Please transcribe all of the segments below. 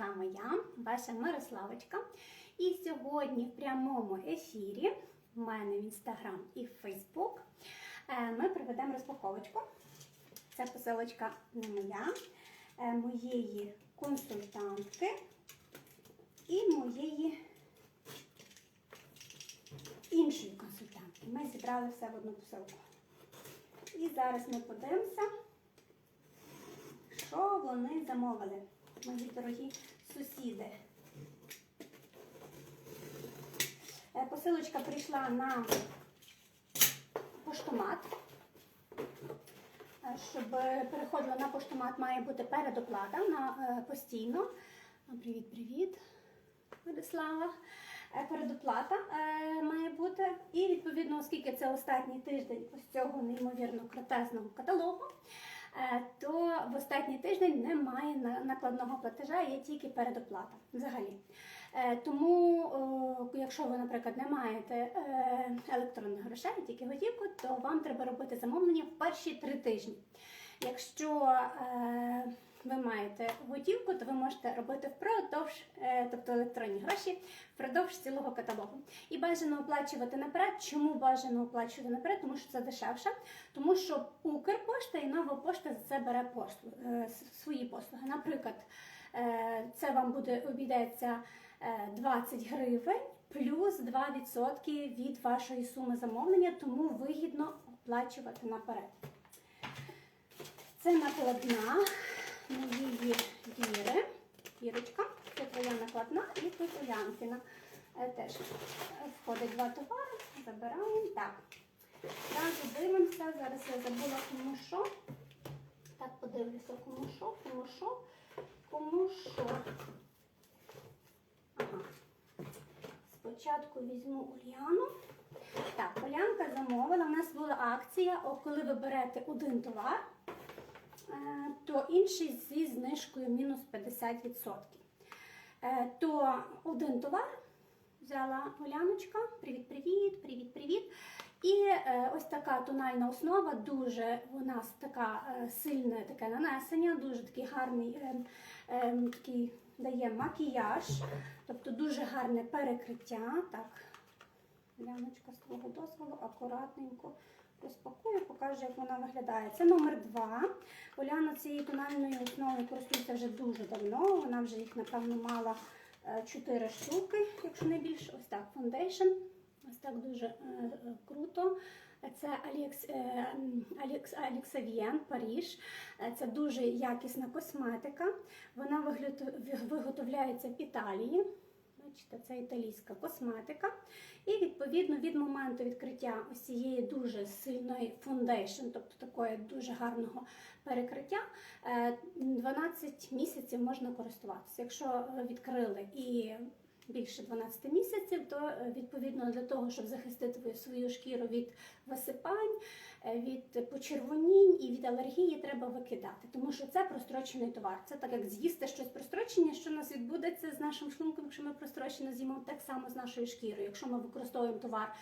вами я, ваша Мирославочка. І сьогодні в прямому ефірі в мене в інстаграм і в Фейсбук ми проведемо розпаковочку. Це посилочка не моя, е, моєї консультантки і моєї іншої консультантки. Ми зібрали все в одну посилку. І зараз ми подивимося, що вони замовили, мої дорогі сусіди. Е, Посилочка прийшла на поштомат. Е, Щоб переходила на поштомат, має бути передоплата на е, постійно. Привіт, привіт, Владислава. Передоплата має бути. І відповідно, оскільки це останній тиждень ось цього неймовірно крутезного каталогу, то в останній тиждень немає накладного платежа, є тільки передоплата взагалі. Е, Тому, якщо ви, наприклад, не маєте е, електронних грошей, тільки готівку, то вам треба робити замовлення в перші три тижні. Якщо е, ви маєте готівку, то ви можете робити впродовж, е, тобто електронні гроші, впродовж цілого каталогу. І бажано оплачувати наперед. Чому бажано оплачувати наперед? Тому що це дешевше, тому що Укрпошта і нова пошта за це бере послуги, е, свої послуги. Наприклад, е, це вам буде обійдеться е, 20 гривень плюс 2% від вашої суми замовлення, тому вигідно оплачувати наперед. Це накладна моєї віри. Вірочка, це твоя накладна і тут Улянкіна. Е, Теж входить два товари, забираємо. Так. Зразу дивимося. Зараз я забула кому що. Так, подивлюся, кому що, кому що, кому що. Ага. Спочатку візьму Ульяну. Так, Улянка замовила. У нас була акція, коли ви берете один товар, то інший зі знижкою мінус 50%. Е, То один товар взяла Уляночка. Привіт-привіт, привіт-привіт. І е, ось така тональна основа, дуже у нас така е, сильне таке нанесення, дуже такий гарний е, е, такий дає макіяж, тобто дуже гарне перекриття. Так, Ляночка, з твого дозволу, акуратненько розпакую, покажу, як вона виглядає. Це номер два. Оляна цією тональною основою користується вже дуже давно. Вона вже їх, напевно, мала 4 штуки, якщо не більше. Ось так, фондейшн. Ось так дуже е, е, круто. Це Алікс, е, Алікс, Аліксавієн, Паріж. Е, Це дуже якісна косметика. Вона виготовляється в Італії. Бачите, це італійська косметика. І відповідно від моменту відкриття ось цієї дуже сильної фундейшн, тобто такої дуже гарного перекриття, е, 12 місяців можна користуватися. Якщо е, відкрили і більше 12 місяців, то е, відповідно для того, щоб захистити свою шкіру від висипань, е, від почервонінь і від алергії, треба викидати, тому що це прострочений товар. Це так як з'їсти щось прострочення, що у нас відбудеться з нашим шлунком, якщо ми прострочене з'їмо, так само з нашою шкірою. Якщо ми використовуємо товар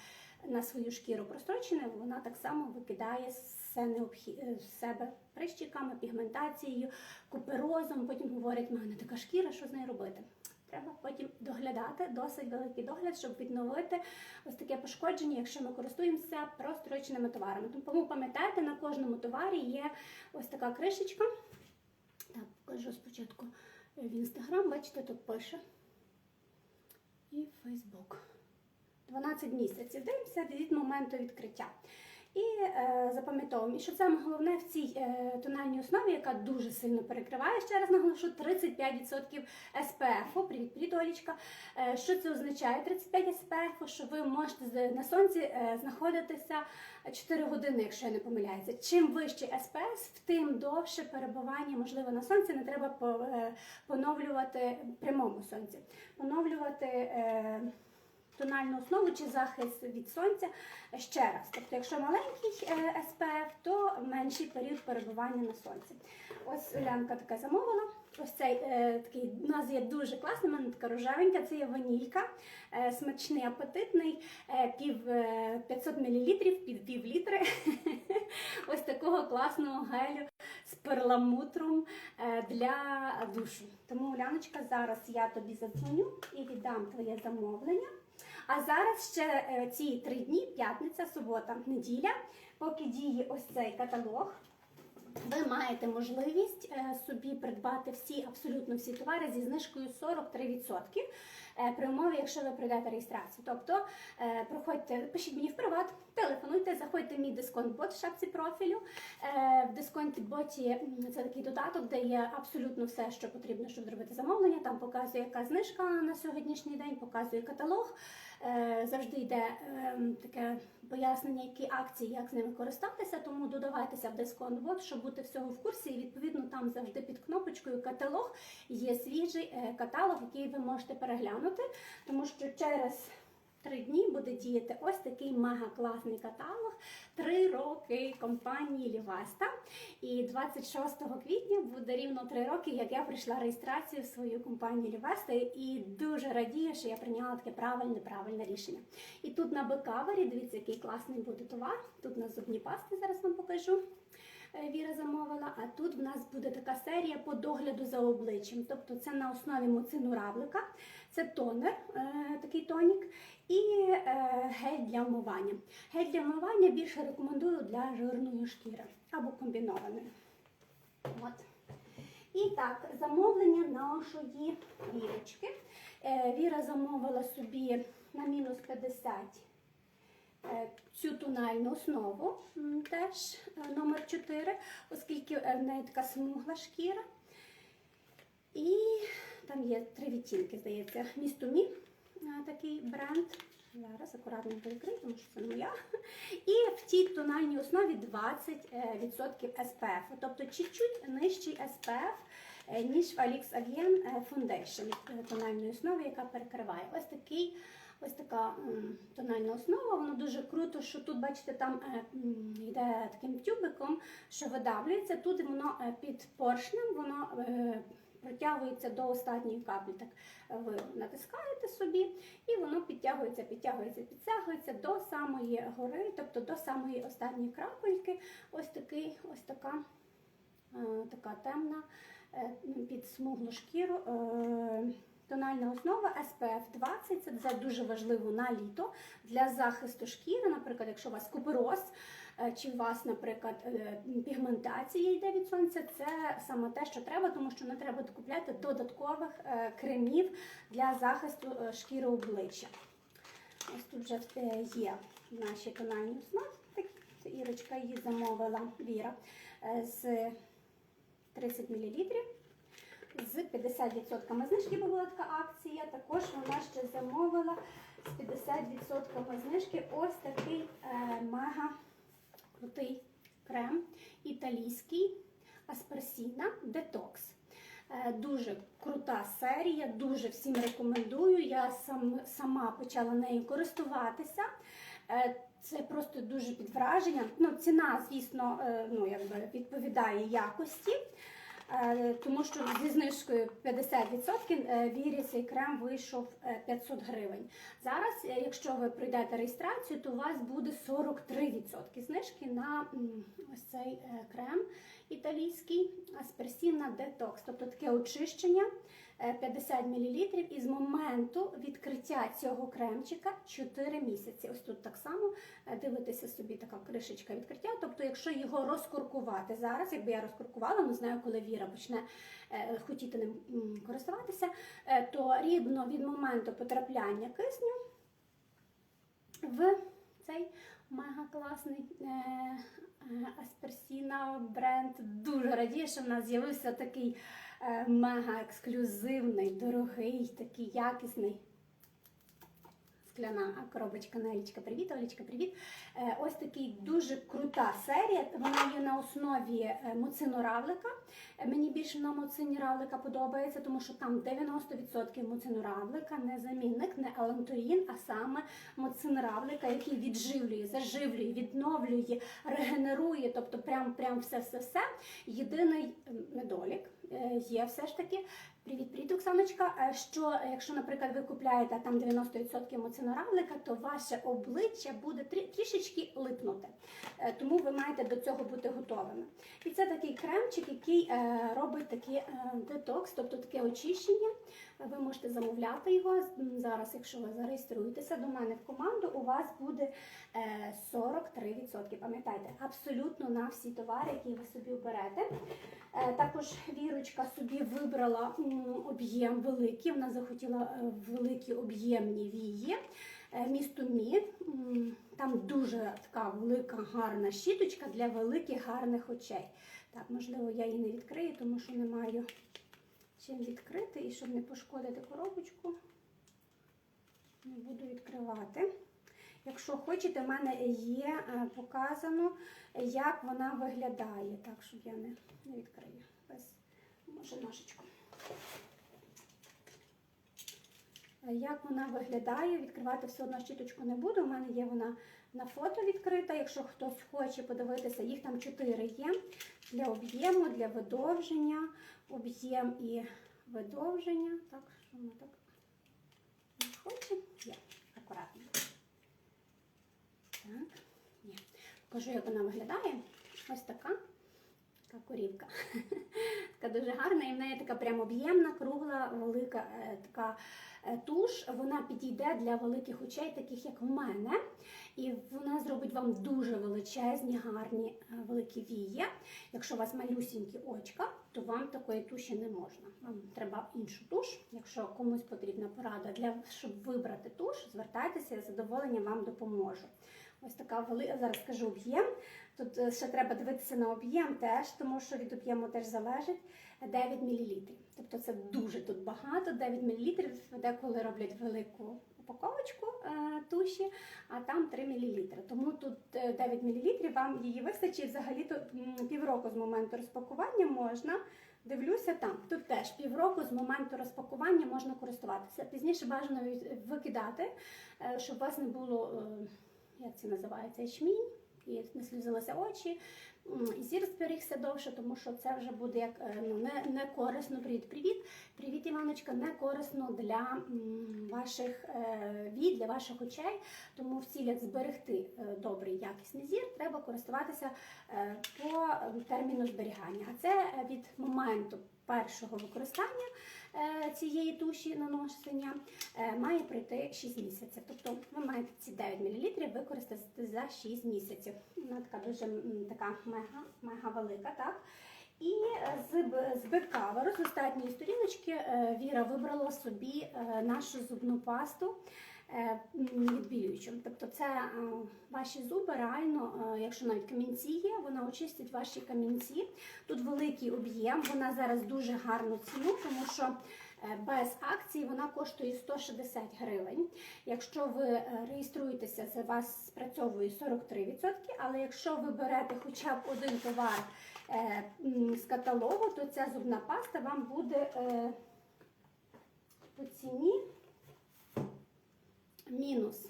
на свою шкіру прострочене, вона так само викидає все необхідне з себе прищиками, пігментацією, куперозом. Потім говорять, в мене така шкіра, що з нею робити. Треба потім доглядати, досить великий догляд, щоб відновити ось таке пошкодження, якщо ми користуємося простроченими товарами. Тому пам'ятайте, на кожному товарі є ось така кришечка. Так, покажу спочатку в інстаграм, бачите, тут пише. І Фейсбук. 12 місяців. Дивимося від моменту відкриття. І е, запам'ятовуємо, і що саме головне в цій е, тональній основі, яка дуже сильно перекриває, ще раз наголошу, 35% SPF. Привіт, привіт, Олічка. Е, що це означає? 35 SPF, що ви можете на сонці е, знаходитися 4 години, якщо я не помиляюся. Чим вищий SPF, тим довше перебування, можливо, на сонці не треба по- е, поновлювати прямому сонці. Поновлювати. Е, тональну основу чи захист від сонця ще раз. Тобто, якщо маленький е, SPF, то менший період перебування на сонці. Ось Улянка таке замовила. ось цей е, такий у нас є дуже класний, мене така рожевенька, це є ванілька, е, смачний, апетитний, е, пів, е, 500 мл, під пів літри. ось такого класного гелю з перламутром е, для душу. Тому, Уляночка, зараз я тобі задзвоню і віддам твоє замовлення. А зараз ще е, ці три дні, п'ятниця, субота, неділя, поки діє ось цей каталог. Ви маєте можливість е, собі придбати всі, абсолютно всі товари зі знижкою 43%. Е, При умові, якщо ви пройдете реєстрацію. Тобто е, проходьте, пишіть мені в приват, телефонуйте, заходьте в мій дисконт-бот в шапці профілю. Е, В дисконт-боті це такий додаток, де є абсолютно все, що потрібно, щоб зробити замовлення. Там показує, яка знижка на сьогоднішній день, показує каталог. Завжди йде ем, таке пояснення, які акції, як з ними користатися. Тому додавайтеся в дисконт-бот, щоб бути всього в курсі. І відповідно там завжди під кнопочкою каталог є свіжий каталог, який ви можете переглянути, тому що через три дні буде діяти ось такий мега класний каталог. Три роки компанії Ліваста. І 26 квітня буде рівно три роки, як я прийшла реєстрацію в свою компанію Лівеста, і дуже радію, що я прийняла таке правильне, правильне рішення. І тут на бекавері, дивіться, який класний буде товар. Тут на зубні пасти зараз вам покажу. Віра замовила, а тут в нас буде така серія по догляду за обличчям. Тобто це на основі муцину равлика, це тонер, е, такий тонік, і е, гель для вмивання. Гель для вмивання більше рекомендую для жирної шкіри або комбінованої. От. І так, замовлення нашої вірочки. Е, Віра замовила собі на мінус 50 е, цю тональну основу, теж е, номер 4, оскільки е, в неї така смугла шкіра. І там є три відтінки, здається. Містомі такий бренд. Зараз акуратно перекрию, тому що це моя. І в цій тональній основі 20% SPF, тобто чуть-чуть нижчий SPF, е, ніж в Alix Avien е, Foundation е, тональної основи, яка перекриває. Ось такий. Ось така тональна основа, воно дуже круто, що тут, бачите, там е, йде таким тюбиком, що видавлюється. Тут воно е, під поршнем, воно е, протягується до останньої каплі. Так ви натискаєте собі, і воно підтягується, підтягується, підтягується до самої гори, тобто до самої останньої крапельки. Ось такий, ось така, така темна під смуглу шкіру. Тональна основа SPF 20 це це дуже важливо на літо для захисту шкіри. Наприклад, якщо у вас купероз, е, чи у вас, наприклад, е, пігментація йде від сонця, це саме те, що треба, тому що не треба докупляти додаткових е, кремів для захисту шкіри обличчя. Ось тут вже є наші тональні основи. Ірочка її замовила Віра з 30 мл. З 50% знижки була така акція. Також вона ще замовила з 50% знижки ось такий е, мега крутий крем італійський Асперсіна Детокс. Е, Дуже крута серія, дуже всім рекомендую. Я сам, сама почала нею користуватися. Е, Це просто дуже під враженням. Ну, ціна, звісно, е, ну, якби відповідає якості. Е, Тому що зі знижкою 50% е, вірі цей крем вийшов е, 500 гривень. Зараз, е, якщо ви пройдете реєстрацію, то у вас буде 43% знижки на ось цей е, крем італійський Асперсіна Детокс, тобто таке очищення е, 50 мл і з моменту відкриття цього кремчика 4 місяці. Ось тут так само е, дивитеся собі така кришечка відкриття. Тобто, якщо його розкуркувати зараз, якби я розкуркувала, не знаю, коли Віра почне е, хотіти ним користуватися, е, то рівно від моменту потрапляння кисню в цей мега класний Асперсіна бренд. Дуже радію, що в нас з'явився такий мега ексклюзивний, дорогий, такий якісний. Скляна коробочка Нелічка, привіт, Олічка, привіт. Е, Ось такий дуже крута серія. Вона є на основі е, муцину равлика. Е, Мені більше на муцині равлика подобається, тому що там 90% муцину равлика, не замінник, не алантурін, а саме муцин равлика, який відживлює, заживлює, відновлює, регенерує, тобто прям, прям все-все-все. Єдиний недолік, е, є все ж таки. Привіт, привіт, Оксаночка. Е, Що якщо, наприклад, ви купляєте там 90% моценоравлика, то ваше обличчя буде трі- трішечки липнути. Е, Тому ви маєте до цього бути готовими. І це такий кремчик, який е, робить такий детокс, тобто таке очищення. Ви можете замовляти його зараз, якщо ви зареєструєтеся до мене в команду, у вас буде е, 43%. Пам'ятайте, абсолютно на всі товари, які ви собі оберете. Також Вірочка собі вибрала об'єм великий. Вона захотіла е, великі об'ємні вії. Е, Місто Мі. М, Там дуже така велика гарна щіточка для великих гарних очей. Так, можливо, я її не відкрию, тому що не маю чим відкрити і щоб не пошкодити коробочку. Не буду відкривати. Якщо хочете, в мене є е, показано, як вона виглядає. Так, щоб я не, відкрию. Без, може, ножичку. Е, Як вона виглядає, відкривати все одно щіточку не буду. У мене є вона на фото відкрита. Якщо хтось хоче подивитися, їх там чотири є для об'єму, для видовження, об'єм і видовження. Так, що вона так хоче? Є, акуратно. Так, є. Покажу, як вона виглядає. Ось така. Така корівка. така дуже гарна, і в неї така прям об'ємна, кругла, велика е, така е, туш. Вона підійде для великих очей, таких як в мене. І вона зробить вам дуже величезні, гарні е, великі вії. Якщо у вас малюсінькі очка, то вам такої туші не можна. Вам треба іншу туш. Якщо комусь потрібна порада для щоб вибрати туш, звертайтеся, я з задоволенням вам допоможу. Ось така велика, зараз скажу об'єм. Тут е, ще треба дивитися на об'єм теж, тому що від об'єму теж залежить 9 мл. Тобто це дуже тут багато, 9 мл. Деколи роблять велику упаковочку е, туші, а там 3 мл. Тому тут е, 9 мл, вам її вистачить взагалі то півроку з моменту розпакування можна. Дивлюся там. Тут теж півроку з моменту розпакування можна користуватися. Пізніше бажано викидати, е, щоб у вас не було, е, як це називається, ячмінь, і не слізилися очі, зір зберігся довше, тому що це вже буде як е, ну, не, не корисно. Привіт, привіт. Привіт, Іваночка, не корисно для ваших е, вій, для ваших очей. Тому в цілях зберегти е, добрий якісний зір, треба користуватися по терміну зберігання. А це від моменту першого використання цієї туші наношення е, має пройти 6 місяців. Тобто ви маєте ці 9 мл використати за 6 місяців. Вона така дуже така мега, мега велика, так? І е, з, беккаверу, з останньої сторіночки, е, Віра вибрала собі е, нашу зубну пасту е, м, відбілюючу. Тобто це е, ваші зуби реально, е, якщо навіть камінці є, вона очистить ваші камінці. Тут великий об'єм, вона зараз дуже гарну ціну, тому що без акції вона коштує 160 гривень. Якщо ви реєструєтеся, це вас спрацьовує 43%, але якщо ви берете хоча б один товар з каталогу, то ця зубна паста вам буде по ціні мінус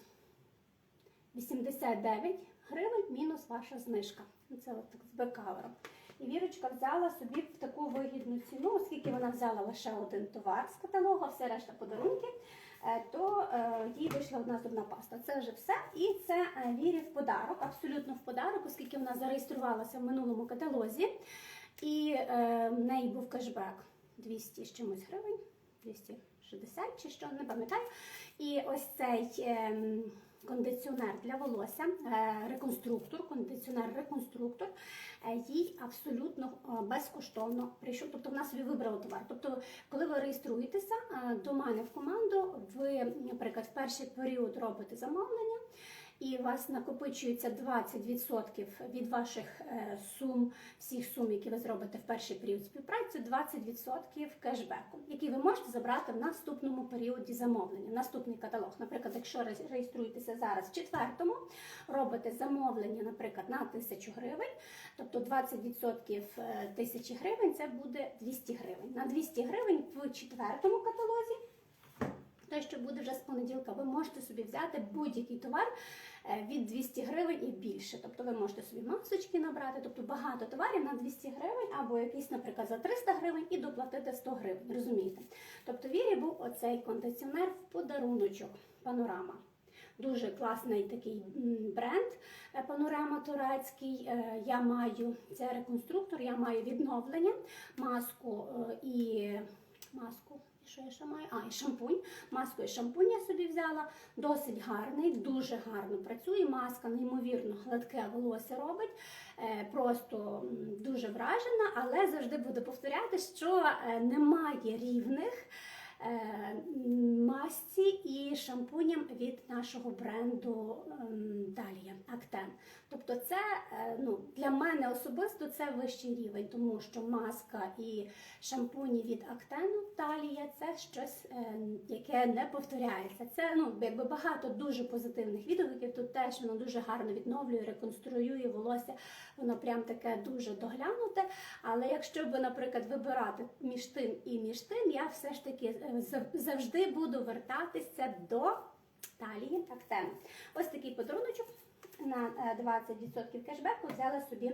89 гривень, мінус ваша знижка. Ну, Це от так з бекавером. І Вірочка взяла собі в таку вигідну ціну, оскільки вона взяла лише один товар з каталогу, все решта подарунки, е, то е, їй вийшла одна зубна паста. Це вже все. І це е, Вірі в подарок, абсолютно в подарок, оскільки вона зареєструвалася в минулому каталозі. І в неї був кешбек 200 з чимось гривень, 260 чи що, не пам'ятаю. І ось цей ем, кондиціонер для волосся, е, реконструктор, кондиціонер-реконструктор, е, їй абсолютно е, безкоштовно прийшов. Тобто вона собі вибрала товар. Тобто, коли ви реєструєтеся до мене в команду, ви, наприклад, в перший період робите замовлення. І у вас накопичується 20% від ваших е, сум, всіх сум, які ви зробите в перший період співпраці, 20% кешбеку, який ви можете забрати в наступному періоді замовлення, наступний каталог. Наприклад, якщо ре- реєструєтеся зараз в четвертому, робите замовлення, наприклад, на 1000 гривень, тобто 20% е, 1000 гривень це буде 200 гривень. На 200 гривень в четвертому каталозі то що буде вже з понеділка, ви можете собі взяти будь-який товар е, від 200 гривень і більше. Тобто ви можете собі масочки набрати, тобто багато товарів на 200 гривень, або якийсь, наприклад, за 300 гривень і доплатити 100 гривень. Розумієте? Тобто Вірі був оцей кондиціонер в подаруночок панорама. Дуже класний такий бренд е, панорама турецький. Е, Я маю це реконструктор, я маю відновлення, маску е, і маску. Що я ще маю? А, і шампунь. Маску і шампунь я собі взяла. Досить гарний, дуже гарно працює. Маска неймовірно гладке волосся робить. Е, Просто дуже вражена, але завжди буду повторяти, що е, немає рівних е, масці і шампуням від нашого бренду ем, Далія Актен. Тобто, це е, ну, для мене особисто це вищий рівень, тому що маска і шампуні від Актену Далія це щось, е, яке не повторяється. Це ну, якби багато дуже позитивних відгуків. Тут теж воно дуже гарно відновлює, реконструює волосся. Воно прям таке дуже доглянуте. Але якщо би, наприклад, вибирати між тим і між тим, я все ж таки е, завжди буду вертатися до талії Актену. Ось такий подаруночок на е, 20% кешбеку взяла собі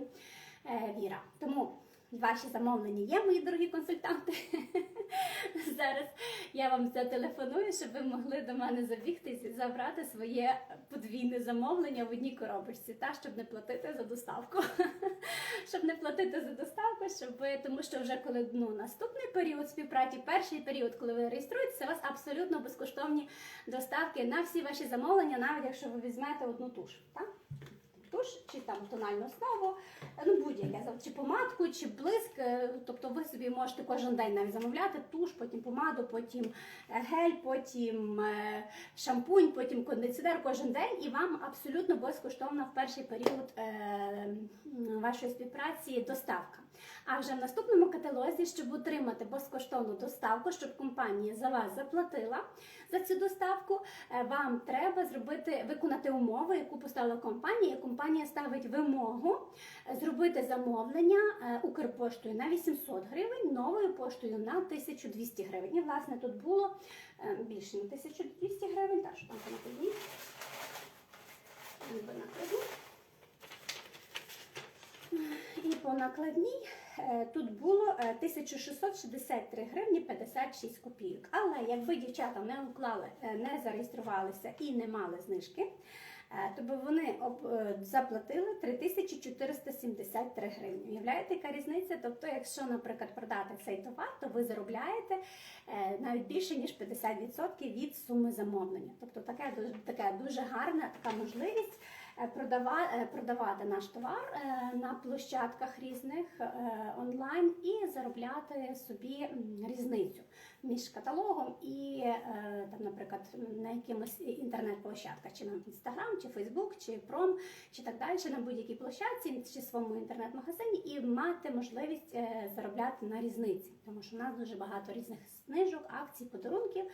е, Віра. Тому ваші замовлення є, мої дорогі консультанти. Зараз я вам зателефоную, щоб ви могли до мене забігти і забрати своє подвійне замовлення в одній коробочці, та щоб не платити за доставку. щоб не платити за доставку, щоб ви, тому що вже коли ну, наступний період співпраці, перший період, коли ви реєструєтеся, у вас абсолютно безкоштовні доставки на всі ваші замовлення, навіть якщо ви візьмете одну туш. Так? Туш чи там тональну основу, ну будь-яке чи помадку, чи блиск. е, Тобто ви собі можете кожен день навіть замовляти туш, потім помаду, потім е, гель, потім е, шампунь, потім кондиціонер кожен день, і вам абсолютно безкоштовно в перший період вашої співпраці доставка. А вже в наступному каталозі, щоб отримати безкоштовну доставку, щоб компанія за вас заплатила за цю доставку, е, вам треба зробити виконати умову, яку поставила компанія. і Компанія ставить вимогу е, зробити замовлення е, Укрпоштою на 800 гривень, новою поштою на 1200 гривень. І власне тут було більше на 1200 гривень, так що там по накладній. Накладні. І по накладній тут було е, 1663 гривні 56 копійок. Але якби дівчата не уклали, е, не зареєструвалися і не мали знижки, е, то би вони е, заплатили 3473 гривні. Уявляєте, яка різниця? Тобто, якщо, наприклад, продати цей товар, то ви заробляєте е, навіть більше ніж 50% від суми замовлення. Тобто таке таке дуже гарна така можливість е, е, продавати наш товар е, на площадках різних е, онлайн і заробляти собі різницю між каталогом і, е, там, наприклад, на якимось інтернет-площадках, чи на Інстаграм, чи Фейсбук, чи Пром, чи так далі, на будь-якій площадці, чи своєму інтернет-магазині, і мати можливість е, заробляти на різниці, тому що в нас дуже багато різних знижок, акцій, подарунків,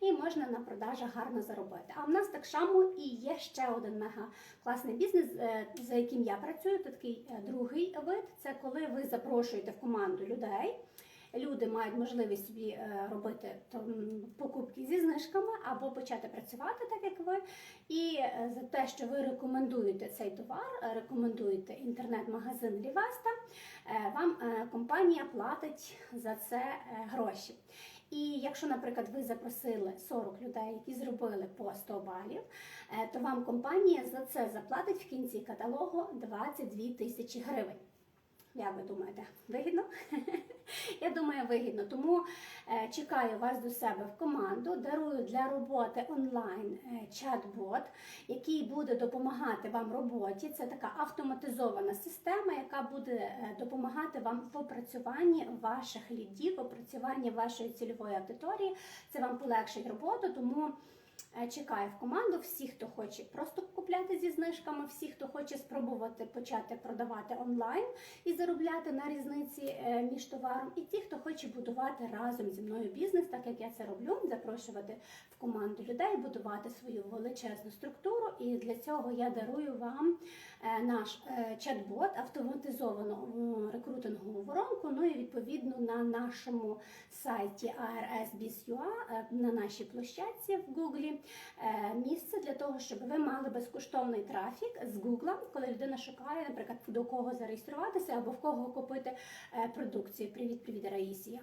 і можна на продажах гарно заробити. А в нас так само і є ще один мега класний бізнес, е, за яким я працюю. Це такий другий вид. Це коли ви запрошуєте в команду людей. Люди мають можливість собі е, робити покупки зі знижками або почати працювати так, як ви. І е, за те, що ви рекомендуєте цей товар, е, рекомендуєте інтернет-магазин Лівеста, вам компанія платить за це гроші. І якщо, наприклад, ви запросили 40 людей, які зробили по 100 балів, то вам компанія за це заплатить в кінці каталогу 22 тисячі гривень. Як ви думаєте, вигідно? Я думаю, вигідно. Тому е, чекаю вас до себе в команду. Дарую для роботи онлайн е, чат-бот, який буде допомагати вам в роботі. Це така автоматизована система, яка буде е, допомагати вам в опрацюванні ваших лідів, в опрацюванні вашої цільової аудиторії. Це вам полегшить роботу, тому. Е, Чекаю в команду всі, хто хоче просто купляти зі знижками, всі, хто хоче спробувати почати продавати онлайн і заробляти на різниці е, між товаром, і ті, хто хоче будувати разом зі мною бізнес, так як я це роблю, запрошувати в команду людей, будувати свою величезну структуру. І для цього я дарую вам наш е, чат-бот, автоматизовану м, рекрутингову воронку. Ну і відповідно на нашому сайті ARS.biz.ua, е, на нашій площадці в е, місце для того, щоб ви мали безкоштовний трафік з Google, коли людина шукає, наприклад, до кого зареєструватися або в кого купити е, продукцію. Привіт, привіт, Раїсія.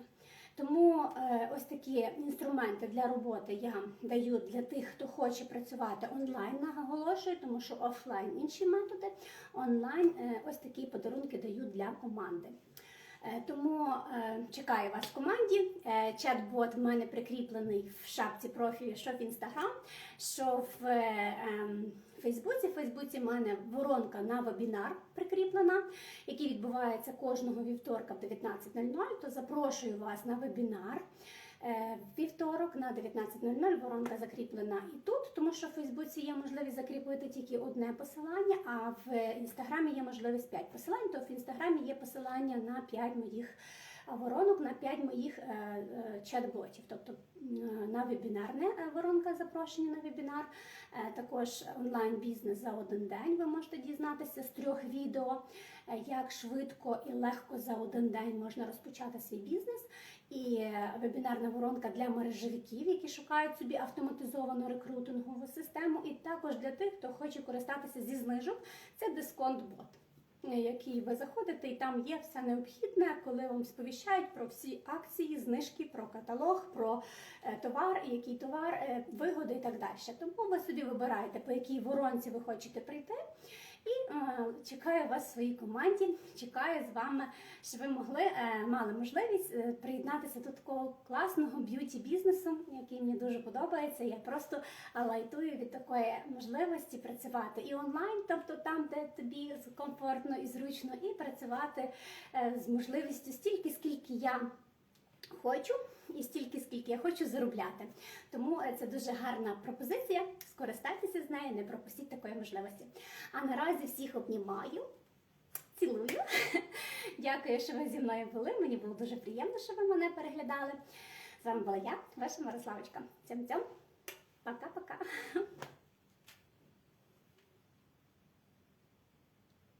Тому е, ось такі інструменти для роботи я даю для тих, хто хоче працювати онлайн, наголошую, тому що офлайн інші методи, онлайн е, ось такі подарунки даю для команди. Е, Тому е, чекаю вас в команді. Е, Чат-бот в мене прикріплений в шапці профілю, що в інстаграм, що в ем, Фейсбуці. В Фейсбуці в мене воронка на вебінар прикріплена, який відбувається кожного вівторка в 19.00. То запрошую вас на вебінар. Е, Вівторок на 19.00 воронка закріплена і тут, тому що в Фейсбуці є можливість закріпити тільки одне посилання, а в інстаграмі є можливість 5 посилань. То в інстаграмі є посилання на 5 моїх воронок, на 5 моїх е, е, чат-ботів. Тобто е, на вебінарне воронка запрошення на вебінар. Також онлайн-бізнес за один день ви можете дізнатися з трьох відео, як швидко і легко за один день можна розпочати свій бізнес. І вебінарна воронка для мережевиків, які шукають собі автоматизовану рекрутингову систему, і також для тих, хто хоче користатися зі знижок, це дисконт-бот. Який ви заходите, і там є все необхідне, коли вам сповіщають про всі акції, знижки, про каталог, про е, товар, який товар, е, вигоди і так далі. Тому ви собі вибираєте, по якій воронці ви хочете прийти. І е, чекаю вас в своїй команді. Чекаю з вами, щоб ви могли е, мали можливість е, приєднатися до такого класного б'юті бізнесу, який мені дуже подобається. Я просто лайтую від такої можливості працювати і онлайн, тобто там, де тобі комфортно і зручно, і працювати з можливістю стільки, скільки я хочу, і стільки, скільки я хочу заробляти. Тому е, це дуже гарна пропозиція. Скористайтеся з нею, не пропустіть такої можливості. А наразі всіх обнімаю. Цілую. Дякую, що ви зі мною були. Мені було дуже приємно, що ви мене переглядали. З вами була я, ваша Мирославочка. Цьом-цьом. Пока-пока.